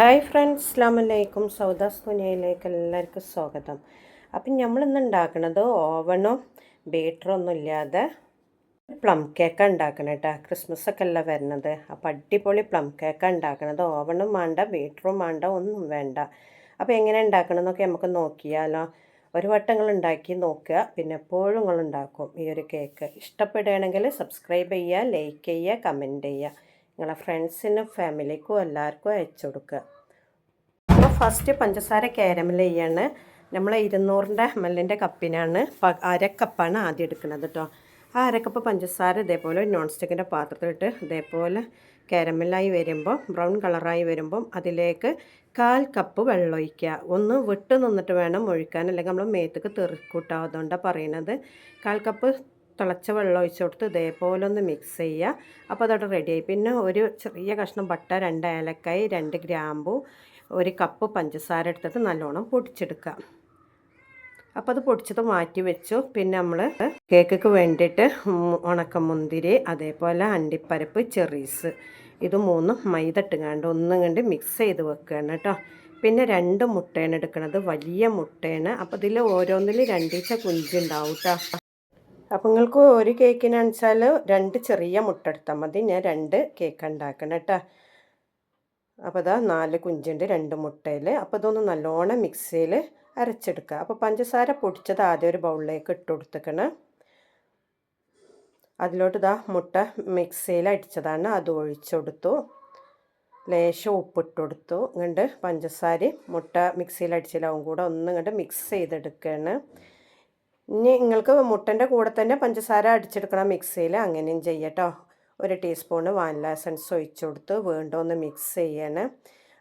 Hi friends അസ്ലാം വലൈക്കും സൗദാസ് കുനിയയിലേക്ക് എല്ലാവർക്കും സ്വാഗതം. അപ്പം നമ്മളിന്ന് ഉണ്ടാക്കുന്നത് ഓവണോ ബേറ്ററോ ഒന്നും ഇല്ലാതെ പ്ലം കേക്കാണ് ഉണ്ടാക്കണം കേട്ടോ ക്രിസ്മസ് ഒക്കെ അല്ല വരുന്നത്. അപ്പം അടിപൊളി പ്ലം കേക്കാണ് ഉണ്ടാക്കുന്നത് ഓവണും വേണ്ട ബേറ്ററും വേണ്ട ഒന്നും വേണ്ട. അപ്പോൾ എങ്ങനെ ഉണ്ടാക്കണം എന്നൊക്കെ നമുക്ക് നോക്കിയാലോ. ഒരു വട്ടങ്ങൾ ഉണ്ടാക്കി നോക്കുക. പിന്നെ എപ്പോഴും നിങ്ങൾ ഉണ്ടാക്കും ഈ ഒരു കേക്ക്. ഇഷ്ടപ്പെടുകയാണെങ്കിൽ സബ്സ്ക്രൈബ് ചെയ്യുക ലൈക്ക് ചെയ്യുക കമന്റ് ചെയ്യുക. നിങ്ങളെ ഫ്രണ്ട്സിനും ഫാമിലിക്കും എല്ലാവർക്കും അയച്ചു കൊടുക്കുക. അപ്പോൾ ഫസ്റ്റ് പഞ്ചസാര കാരമൽ ചെയ്യാണ് നമ്മൾ ഇരുന്നൂറിന്റെ എം എല്ലിന്റെ കപ്പിനാണ് അരക്കപ്പാണ് കപ്പാണ് ആദ്യം എടുക്കുന്നത് കേട്ടോ ആ അരക്കപ്പ് പഞ്ചസാര ഇതേപോലെ നോൺ സ്റ്റിക്കിന്റെ പാത്രത്തിലിട്ട് ഇതേപോലെ കാരമലായി വരുമ്പോൾ ബ്രൗൺ കളറായി വരുമ്പം അതിലേക്ക് കാൽ കപ്പ് വെള്ളം ഒഴിക്കുക. ഒന്ന് വിട്ട് നിന്നിട്ട് വേണം ഒഴിക്കാൻ. അല്ലെങ്കിൽ നമ്മൾ മേത്തേക്ക് തെറിക്കൂട്ടാവുന്നതുകൊണ്ടാണ് പറയുന്നത്. കാൽ കപ്പ് തിളച്ച വെള്ളം ഒഴിച്ച് കൊടുത്ത് ഇതേപോലെ ഒന്ന് മിക്സ് ചെയ്യുക. അപ്പോൾ അതോടെ ആയി. പിന്നെ ഒരു ചെറിയ കഷ്ണം ബട്ട രണ്ട് ഏലക്കായി രണ്ട് ഗ്രാമ്പു ഒരു കപ്പ് പഞ്ചസാര എടുത്തിട്ട് നല്ലോണം പൊടിച്ചെടുക്കുക. അപ്പോൾ അത് പൊടിച്ചത് മാറ്റി വെച്ചു. പിന്നെ നമ്മൾ കേക്കൊക്കെ വേണ്ടിയിട്ട് ഉണക്കമുന്തിരി അതേപോലെ അണ്ടിപ്പരപ്പ് ചെറീസ് ഇത് മൂന്നും മൈദ ഇട്ടുകാണ്ട് ഒന്നും കണ്ട് മിക്സ് ചെയ്ത് വെക്കുകയാണ് കേട്ടോ. പിന്നെ രണ്ട് മുട്ടയാണ് എടുക്കുന്നത് വലിയ മുട്ടയാണ്. അപ്പോൾ ഇതിൽ ഓരോന്നിൽ രണ്ടീച്ച കുഞ്ചുണ്ടാവും കേട്ടോ. അപ്പോൾ നിങ്ങൾക്ക് ഒരു കേക്കിന് വെച്ചാൽ രണ്ട് ചെറിയ മുട്ട എടുത്താൽ മതി. ഞാൻ രണ്ട് കേക്ക് ഉണ്ടാക്കണം കേട്ടോ അപ്പോൾ അതാ നാല് കുഞ്ചുണ്ട് രണ്ട് മുട്ടയിൽ അപ്പോൾ ഇതൊന്ന് നല്ലോണം മിക്സിയിൽ അരച്ചെടുക്കുക അപ്പോൾ പഞ്ചസാര പൊടിച്ചത് ആദ്യം ഒരു ബൗളിലേക്ക് ഇട്ട് കൊടുത്തേക്കണം. അതിലോട്ട് ഇതാ മുട്ട മിക്സിയിൽ അടിച്ചതാണ്. അത് ഒഴിച്ചെടുത്തു ലേശം ഉപ്പിട്ട് കൊടുത്തു. ഇങ്ങോട്ട് പഞ്ചസാര മുട്ട മിക്സിയിൽ അടിച്ചതിലാവും കൂടെ ഒന്നും ഇങ്ങോട്ട് മിക്സ് ചെയ്തെടുക്കുകയാണ് ഇനി നിങ്ങൾക്ക് മുട്ടന്റെ കൂടെ തന്നെ പഞ്ചസാര അടിച്ചെടുക്കണം മിക്സിയിൽ. അങ്ങനെയും ചെയ്യട്ടോ ഒരു ടീസ്പൂണ് വാനില എസൻസ് ഒഴിച്ചു കൊടുത്ത് വീണ്ടും ഒന്ന് മിക്സ് ചെയ്യണം.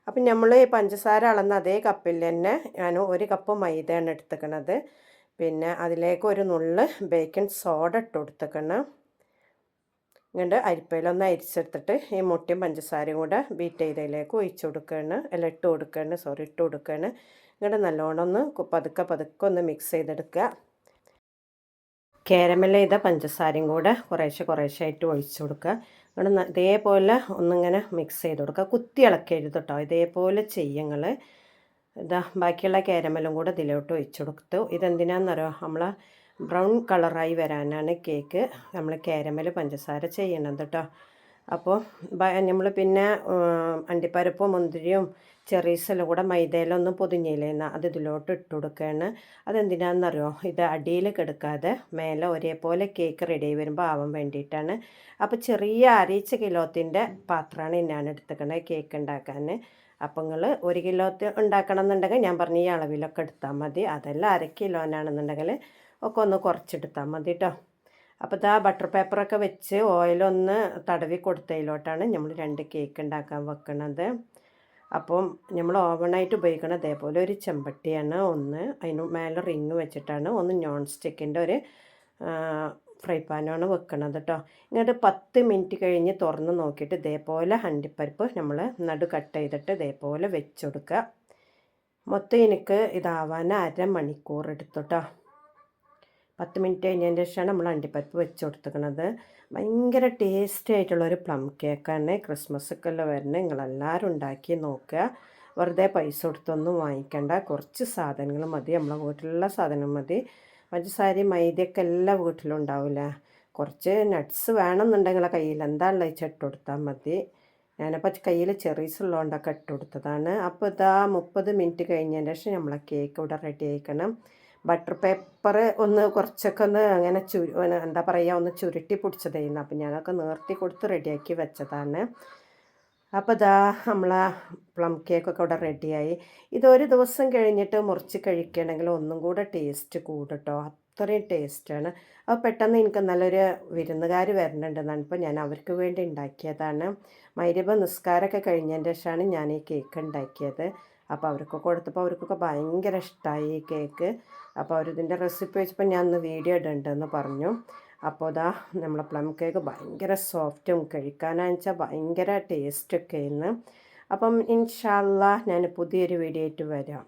അപ്പം നമ്മൾ ഈ പഞ്ചസാര അളന്ന അതേ കപ്പിൽ തന്നെ ഞാൻ ഒരു കപ്പ് മൈദയാണ് എടുത്തേക്കണത്. പിന്നെ അതിലേക്ക് ഒരു നുള്ള് ബേക്കിംഗ് സോഡ ഇട്ട് കൊടുത്തേക്കണം. ഇങ്ങോട്ട് അരിപ്പയിലൊന്ന് അരിച്ചെടുത്തിട്ട് ഈ മുട്ടയും പഞ്ചസാരയും കൂടെ ബീറ്റ് ചെയ്തതിലേക്ക് ഒഴിച്ചു കൊടുക്കുകയാണ്. അല്ല ഇട്ട് കൊടുക്കുകയാണ്. സോറി ഇട്ട് കൊടുക്കുകയാണ്. ഇങ്ങോട്ട് നല്ലോണം ഒന്ന് പതുക്കെ പതുക്കെ ഒന്ന് മിക്സ് ചെയ്തെടുക്കുക. കാരമൽ ചെയ്ത പഞ്ചസാരയും കൂടെ കുറേശ്ശെ കുറേശ്ശെ ആയിട്ട് ഒഴിച്ചു കൊടുക്കുക. ഇവിടെ ഇതേപോലെ ഒന്നിങ്ങനെ മിക്സ് ചെയ്ത് കൊടുക്കുക. കുത്തി ഇളക്കരുത് കേട്ടോ ഇതേപോലെ ചെയ്യങ്ങൾ ഇതാ ബാക്കിയുള്ള കാരമലും കൂടെ ഇതിലോട്ട് ഒഴിച്ചു കൊടുത്തു. ഇതെന്തിനാണെന്നറിയോ നമ്മൾ ബ്രൗൺ കളറായി വരാനാണ് കേക്ക്. നമ്മൾ കാരമൽ പഞ്ചസാര ചെയ്യണത് കേട്ടോ അപ്പോൾ നമ്മൾ പിന്നെ അണ്ടിപ്പരപ്പും മുന്തിരിയും ചെറീസെല്ലാം കൂടെ മൈദയിലൊന്നും പൊതിഞ്ഞില്ലേന്ന് അത് ഇതിലോട്ട് ഇട്ട് കൊടുക്കുകയാണ് അതെന്തിനാണെന്നറിയോ ഇത് അടിയിൽ കെടുക്കാതെ മേലെ ഒരേപോലെ കേക്ക് റെഡി വരുമ്പോൾ ആവാൻ വേണ്ടിയിട്ടാണ്. അപ്പോൾ ചെറിയ അരയിച്ച കിലോത്തിന്റെ പാത്രമാണ് ഞാൻ എടുത്തേക്കണത് കേക്ക് ഉണ്ടാക്കാൻ അപ്പോൾ നിങ്ങൾ ഒരു കിലോ ഉണ്ടാക്കണം എന്നുണ്ടെങ്കിൽ ഞാൻ പറഞ്ഞ ഈ അളവിലൊക്കെ എടുത്താൽ മതി. അതല്ല അര കിലോനാണെന്നുണ്ടെങ്കിൽ ഒക്കെ ഒന്ന് കുറച്ചെടുത്താൽ മതി കേട്ടോ അപ്പോൾ ഇതാ ബട്ടർ പേപ്പറൊക്കെ വെച്ച് ഓയിലൊന്ന് തടവി കൊടുത്തതിലോട്ടാണ് നമ്മൾ രണ്ട് കേക്ക് ഉണ്ടാക്കാൻ വെക്കുന്നത് അപ്പം നമ്മൾ ഓവണായിട്ട് ഉപയോഗിക്കുന്ന അതേപോലെ ഒരു ചെമ്പട്ടിയാണ് ഒന്ന്. അതിന് മേലെ റിങ് വെച്ചിട്ടാണ് ഒന്ന് നോൺ സ്റ്റിക്കിന്റെ ഒരു ഫ്രൈ പാനാണ് വെക്കണത് കേട്ടോ ഇങ്ങോട്ട് പത്ത് മിനിറ്റ് കഴിഞ്ഞ് തുറന്ന് നോക്കിയിട്ട് ഇതേപോലെ ഹണ്ടിപ്പരിപ്പ് നമ്മൾ നടു കട്ട് ചെയ്തിട്ട് ഇതേപോലെ വെച്ചെടുക്കുക മൊത്തം എനിക്ക് ഇതാവാൻ അരമണിക്കൂർ എടുത്തു കേട്ടോ പത്ത് മിനിറ്റ് കഴിഞ്ഞതിന് ശേഷമാണ് നമ്മൾ അണ്ടിപ്പരിപ്പ് വെച്ച് കൊടുത്തിരിക്കുന്നത്. ഭയങ്കര ടേസ്റ്റി ആയിട്ടുള്ളൊരു പ്ലം കേക്കാണ് ക്രിസ്മസൊക്കെ അല്ല വരുന്നത്? നിങ്ങളെല്ലാവരും ഉണ്ടാക്കി നോക്കുക. വെറുതെ പൈസ കൊടുത്തൊന്നും വാങ്ങിക്കണ്ട. കുറച്ച് സാധനങ്ങൾ മതി. നമ്മളെ വീട്ടിലുള്ള സാധനം മതി. പഞ്ചസാര മൈദയൊക്കെ എല്ലാ വീട്ടിലും ഉണ്ടാവില്ല? കുറച്ച് നട്ട്സ് വേണമെന്നുണ്ടെങ്കിൽ കയ്യിൽ എന്താണല്ലോ ഇട്ട് കൊടുത്താൽ മതി. ഞാനപ്പോൾ കയ്യിൽ ചെറീസ് ഉള്ളതുകൊണ്ടൊക്കെ ഇട്ട് കൊടുത്തതാണ്. അപ്പോൾ ഇതാ മുപ്പത് മിനിറ്റ് കഴിഞ്ഞതിന് ശേഷം നമ്മളെ കേക്ക് ഇവിടെ റെഡി ആയിക്കണം. ബട്ടർ പേപ്പർ ഒന്ന് കുറച്ചൊക്കെ ഒന്ന് അങ്ങനെ ചുരു എന്താ പറയുക ഒന്ന് ചുരുട്ടി പിടിച്ചതായിരുന്നു. അപ്പം ഞാനൊക്കെ നേർത്തി കൊടുത്ത് റെഡിയാക്കി വെച്ചതാണ്. അപ്പോൾ ഇതാ നമ്മളെ പ്ലം കേക്കൊക്കെ ഇവിടെ റെഡിയായി. ഇതൊരു ദിവസം കഴിഞ്ഞിട്ട് മുറിച്ച് കഴിക്കണമെങ്കിൽ ഒന്നും കൂടെ ടേസ്റ്റ് കൂടട്ടോ അത്രയും ടേസ്റ്റാണ്. അപ്പോൾ പെട്ടെന്ന് എനിക്ക് നല്ലൊരു വിരുന്നുകാർ വരുന്നുണ്ടെന്നാണ് ഇപ്പോൾ ഞാൻ അവർക്ക് വേണ്ടി ഉണ്ടാക്കിയതാണ് മൈരബ നിസ്കാരമൊക്കെ കഴിഞ്ഞതിന്റെ ശേഷമാണ് ഞാൻ ഈ കേക്ക് ഉണ്ടാക്കിയത് അപ്പോൾ അവർക്കൊക്കെ കൊടുത്തപ്പോൾ അവർക്കൊക്കെ ഭയങ്കര ഇഷ്ടമായി ഈ കേക്ക്. അപ്പോൾ അവരിതിന്റെ റെസിപ്പി വെച്ചപ്പോൾ ഞാൻ ഒന്ന് വീഡിയോ ഇടണ്ടെന്ന് പറഞ്ഞു. അപ്പോൾ അതാ നമ്മളെ പ്ലം കേക്ക് ഭയങ്കര സോഫ്റ്റും കഴിക്കാനാണെന്ന് വെച്ചാൽ ഭയങ്കര ടേസ്റ്റൊക്കെ ഇന്ന് അപ്പം ഇൻഷാല്ല ഞാൻ പുതിയൊരു വീഡിയോ ആയിട്ട് വരാം.